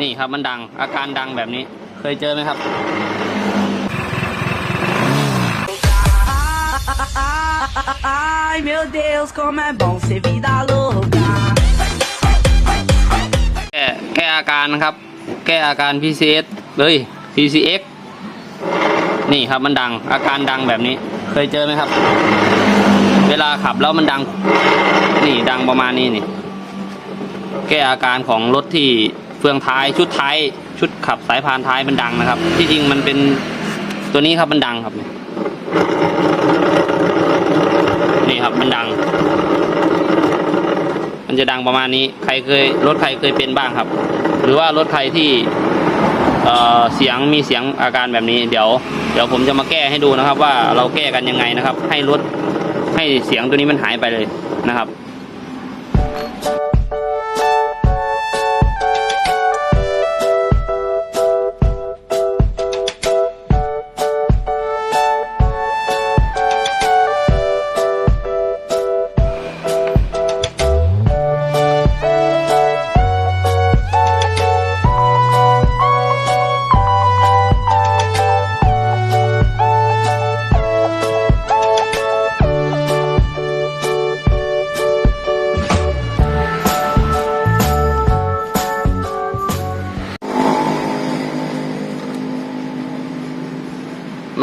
นี่ครับมันดังอาการดังแบบนี้เคยเจอไหมครับ Ai meu Deus, como é bom ser vida louca. แก้แก้อาการครับ แก้อาการ PCS เฮ้ย PCX นี่ครับมันดังอาการดังแบบนี้เคยเจอไหมครับ เวลาขับแล้วมันดัง นี่ดังประมาณนี้นี่ แก้อาการของรถที่ ฟืองท้ายชุดท้ายชุดขับสายพานท้ายมันดังนะครับ ที่จริงมันเป็นตัวนี้ครับมันดังครับ นี่ครับมันดัง มันจะดังประมาณนี้ใครเคยรถใครเคยเป็นบ้างครับ หรือว่ารถใครที่เออเสียงมีเสียงอาการแบบนี้ เดี๋ยว เดี๋ยวผมจะมาแก้ให้ดูนะครับ ว่าเราแก้กันยังไงนะครับ ให้รถให้เสียงตัวนี้มันหายไปเลยนะครับ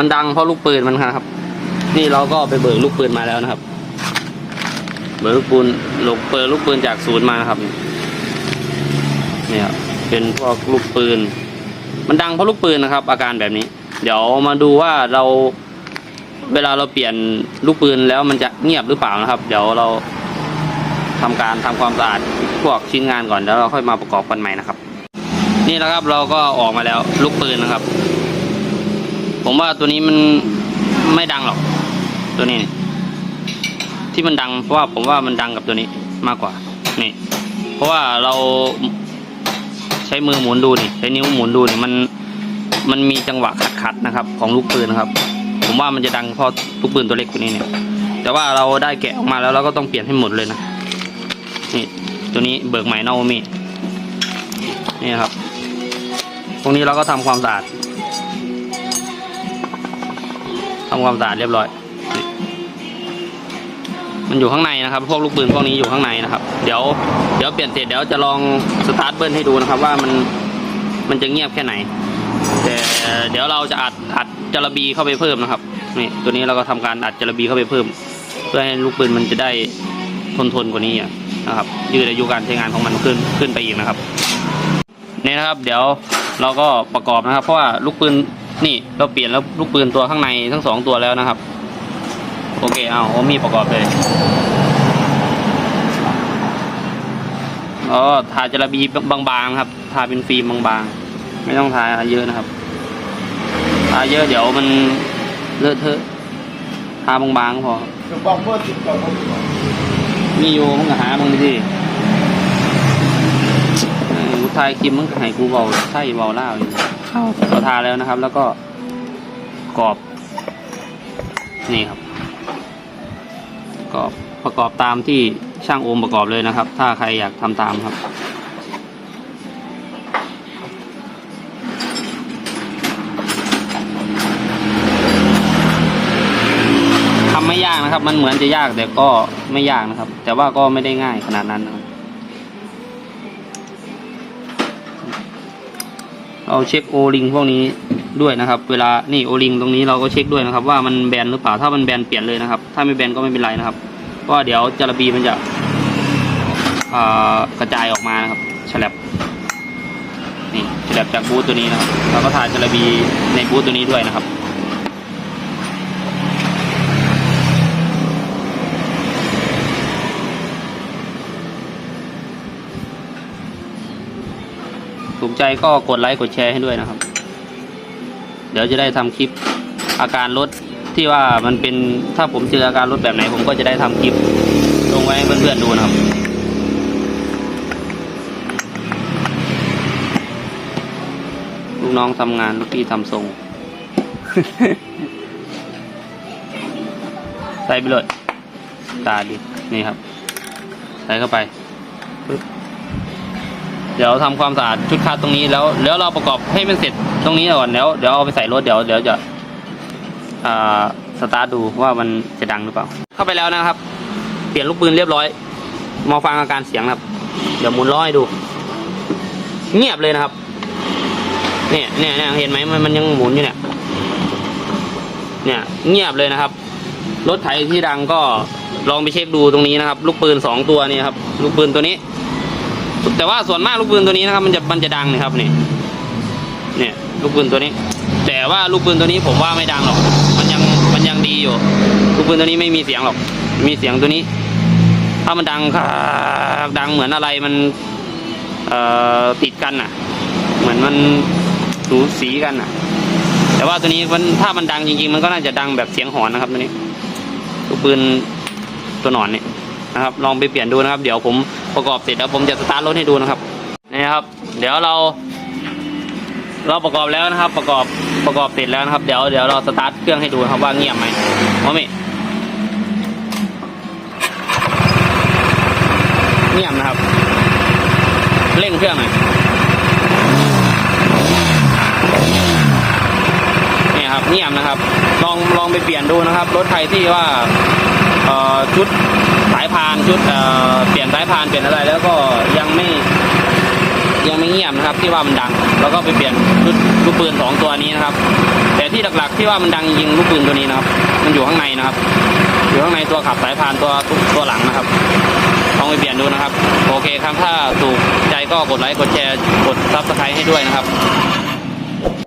มันดังเพราะลูกปืนมันครับ นี่เราก็ไปเบิกลูกปืนมาแล้วนะครับ เบิกลูกปืนลูกเปิดลูกปืนจากศูนย์มานะครับเนี่ยเป็นพวกลูกปืน มันดังเพราะลูกปืนนะครับ อาการแบบนี้ เดี๋ยวมาดูว่าเราเวลาเราเปลี่ยนลูกปืนแล้วมันจะเงียบหรือเปล่านะครับ เดี๋ยวเราทำการทำความสะอาดพวกชิ้นงานก่อนแล้วเราค่อยมาประกอบกันใหม่นะครับ นี่แหละครับเราก็ออกมาแล้วลูกปืนนะครับ ผมว่าตัวนี้มันไม่ดังหรอก ตัวนี้ ที่มันดังเพราะว่าผมว่ามันดังกับตัวนี้มากกว่านี่ เพราะว่าเราใช้มือหมุนดูนี่ใช้นิ้วหมุนดูนี่มันมันมีจังหวะขัดๆนะครับ ของลูกปืนนะครับ ผมว่ามันจะดังเพราะลูกปืนตัวเล็กตัวนี้เนี่ย แต่ว่าเราได้แกะออกมาแล้วเราก็ต้องเปลี่ยนให้หมดเลยนะนี่ตัวนี้เบิกใหม่นอกมีนี่ครับ ตรงนี้เราก็ทำความสะอาด ทำความสะอาดเรียบร้อย มันอยู่ข้างในนะครับ พวกลูกปืนพวกนี้อยู่ข้างในนะครับ เดี๋ยวเดี๋ยวเปลี่ยนเสร็จเดี๋ยวจะลองสตาร์ทเบิลให้ดูนะครับ ว่ามันมันจะเงียบแค่ไหนแต่เดี๋ยวเราจะอัดอัดจระบีเข้าไปเพิ่มนะครับนี่ตัวนี้เราก็ทำการอัดจระบีเข้าไปเพิ่ม เพื่อให้ลูกปืนมันจะได้ทนทนกว่านี้นะครับ ยืดอายุการใช้งานของมันขึ้นขึ้นไปอีกนะครับนี่นะครับ เดี๋ยวเราก็ประกอบนะครับ เพราะว่าลูกปืน นี่เราเปลี่ยนแล้วลูกปืนตัวข้างในทั้งสองตัวแล้วนะครับ โอเคเอาโอมีประกอบเลยอ๋อทาจระบีบางๆครับ ทาเป็นฟิล์มบางๆ ไม่ต้องทาเยอะนะครับ ทาเยอะเดี๋ยวมันเลอะเทอะ ทาบางๆก็พอมีอยู่มึงหามึงดิออกูทายคลิปมึงก็ให้กูเบาใช่เบาเล่าอยู่ เราทาแล้วนะครับ แล้วก็กรอบ นี่ครับกรอบประกอบตามที่ช่างโอมประกอบเลยนะครับ ถ้าใครอยากทำตามครับทำไม่ยากนะครับ มันเหมือนจะยากแต่ก็ไม่ยากนะครับ แต่ว่าก็ไม่ได้ง่ายขนาดนั้นนะครับ เอาเช็คโอลิงพวกนี้ด้วยนะครับ เวลานี่โอลิงตรงนี้เราก็เช็คด้วยนะครับ ว่ามันแบนหรือเปล่าถ้ามันแบนเปลี่ยนเลยนะครับ ถ้าไม่แบนก็ไม่เป็นไรนะครับเพราะเดี๋ยวจระบีมันจะกระจายออกมานะครับฉลับนี่ฉลับจากบูธตัวนี้นะครับเราก็ทาจระบีในบูธตัวนี้ด้วยนะครับ ถูกใจก็กดไลค์กดแชร์ให้ด้วยนะครับ เดี๋ยวจะได้ทำคลิปอาการรถที่ว่ามันเป็นถ้าผมเจออาการรถแบบไหน ผมก็จะได้ทำคลิปลงไว้ให้เพื่อนๆดูนะครับลูกน้องทำงานลูกพี่ทำทรง ใส่ไปเลยตาดินี่ครับ ใส่เข้าไปปึ๊บ เดี๋ยวทำความสะอาดชุดคาดตรงนี้แล้วแล้วเราประกอบให้มันเสร็จตรงนี้ก่อนแล้วเดี๋ยวเอาไปใส่รถเดี๋ยวเดี๋ยวจะอ่าสตาร์ทดูว่ามันจะดังหรือเปล่า เข้าไปแล้วนะครับ เปลี่ยนลูกปืนเรียบร้อยมาฟังอาการเสียงนะครับ เดี๋ยวหมุนล้อให้ดู เงียบเลยนะครับเนี่ยเนี่ยเนี่ยเห็นไหมมันมันยังหมุนอยู่เนี่ย เนี่ย เงียบเลยนะครับ รถไถที่ดังก็ลองไปเช็คดูตรงนี้นะครับ ลูกปืนสองตัวนี่ครับ ลูกปืนตัวนี้ แต่ว่าส่วนมากลูกปืนตัวนี้นะครับ มันจะมันจะดังนะครับนี่เนี่ยลูกปืนตัวนี้ แต่ว่าลูกปืนตัวนี้ผมว่าไม่ดังหรอก มันยังมันยังดีอยู่ ลูกปืนตัวนี้ไม่มีเสียงหรอก มีเสียงตัวนี้ ถ้ามันดังครับดังเหมือนอะไรมันเอ่อติดกันน่ะ เหมือนมันสูสีกันน่ะ แต่ว่าตัวนี้มันถ้ามันดังจริงๆ มันก็น่าจะดังแบบเสียงหอนนะครับตัวนี้ลูกปืนตัวหนอนเนี่ยนะครับ ลองไปเปลี่ยนดูนะครับ เดี๋ยวผม ประกอบเสร็จแล้วผมจะสตาร์ทรถให้ดูนะครับนี่ครับ เดี๋ยวเรา เราประกอบแล้วนะครับ ประกอบประกอบเสร็จแล้วนะครับ เดี๋ยวเดี๋ยวเราสตาร์ทเครื่องให้ดูครับว่าเงียบไหมโอเมเงียบนะครับ เร่งเครื่องหน่อยนี่ครับเงียบนะครับ ลองลองไปเปลี่ยนดูนะครับ รถไทยที่ว่า ชุดสายพานชุดเปลี่ยนสายพานเปลี่ยนอะไรแล้วก็ยังไม่ยังไม่เงียบนะครับที่ว่ามันดัง แล้วก็ไปเปลี่ยนชุดลูกปืนสองตัวนี้นะครับ แต่ที่หลักๆที่ว่ามันดังจริงลูกปืนตัวนี้นะครับ มันอยู่ข้างในนะครับ อยู่ข้างในตัวขับสายพานตัวตัวหลังนะครับลองไปเปลี่ยนดูนะครับ โอเคครับถ้าถูกใจก็กดไลค์กดแชร์กดซับสไครต์ให้ด้วยนะครับ